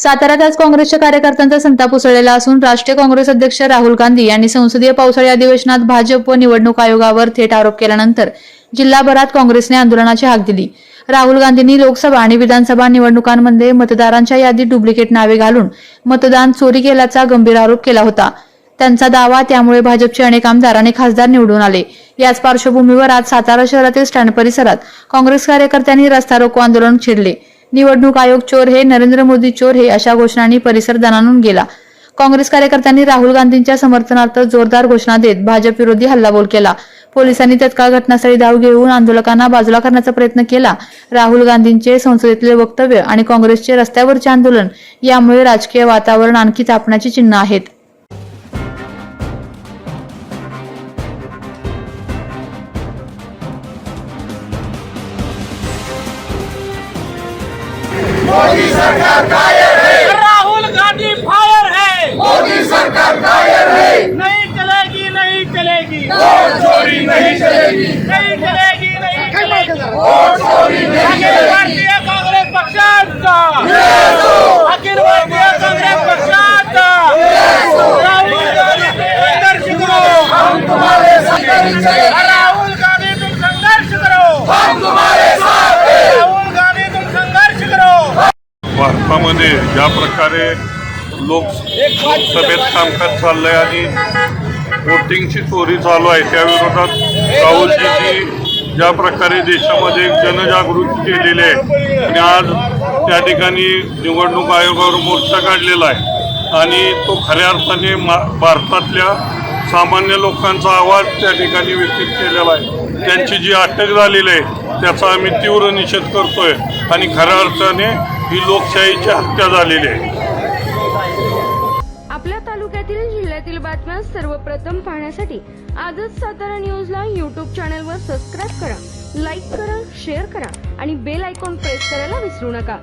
साताऱ्यात आज काँग्रेसच्या कार्यकर्त्यांचा संताप उसळलेला असून राष्ट्रीय काँग्रेस अध्यक्ष राहुल गांधी यांनी संसदीय पावसाळी अधिवेशनात भाजप व निवडणूक आयोगावर थेट आरोप केल्यानंतर जिल्हाभरात काँग्रेसने आंदोलनाची हाक दिली. राहुल गांधींनी लोकसभा आणि विधानसभा निवडणुकांमध्ये मतदारांच्या यादीत डुप्लिकेट नावे घालून मतदान चोरी केल्याचा गंभीर आरोप केला होता. त्यांचा दावा त्यामुळे भाजपचे अनेक आमदार आणि खासदार निवडून आले. याच पार्श्वभूमीवर आज सातारा शहरातील स्टँड परिसरात काँग्रेस कार्यकर्त्यांनी रस्ता रोको आंदोलन छेडले. निवडणूक आयोग चोर हे नरेंद्र मोदी चोर हे अशा घोषणांनी परिसर दणानून गेला. काँग्रेस कार्यकर्त्यांनी राहुल गांधींच्या समर्थनार्थ जोरदार घोषणा देत भाजप विरोधी हल्लाबोल केला. पोलिसांनी तत्काळ घटनास्थळी धाव घेऊन आंदोलकांना बाजूला करण्याचा प्रयत्न केला. राहुल गांधींचे संसदेतले वक्तव्य आणि काँग्रेसचे रस्त्यावरचे आंदोलन यामुळे राजकीय वातावरण आणखी तापण्याची चिन्ह आहेत. राहुल गांधी फायर है। मोदी सरकार कायर है। नहीं चलेगी नहीं चलेगी। वोट चोरी नहीं चलेगी। नहीं चलेगी नहीं चलेगी। वोट चोरी नहीं अखिल चलेगी। भारतीय काँग्रेस पक्षाचा अखिल भारतीय काँग्रेस पक्षाचा राहुल गांधी संघर्ष करो। हम तुम्हारे संघर्ष राहुल गांधी तुम संघर्ष करो। हम तुम्हारे राज्यामध्ये ज्या प्रकारे लोक लोकसभेत कामकाज चाललं आहे आणि वोटिंगची चोरी चालू आहे त्या विरोधात राहुलजींनी ज्या प्रकारे देशामध्ये जनजागृती केलेली आहे आणि आज त्या ठिकाणी निवडणूक आयोगावर मोर्चा काढलेला आहे आणि तो खऱ्या अर्थाने मा भारतातल्या सामान्य लोकांचा आवाज त्या ठिकाणी व्यक्तित केलेला आहे. त्यांची जी अटक झालेली आहे त्याचा आम्ही तीव्र निषेध करतोय आणि खऱ्या अर्थाने ही लोकशाहीची हत्या झालेली आहे. आपल्या तालुक्यातील जिल्ह्यातील बातम्या सर्वप्रथम पाहण्यासाठी आजच सातारा न्यूजला यूट्यूब चॅनलवर सबस्क्राईब करा लाईक करा शेअर करा आणि बेल आयकॉन प्रेस करायला विसरू नका.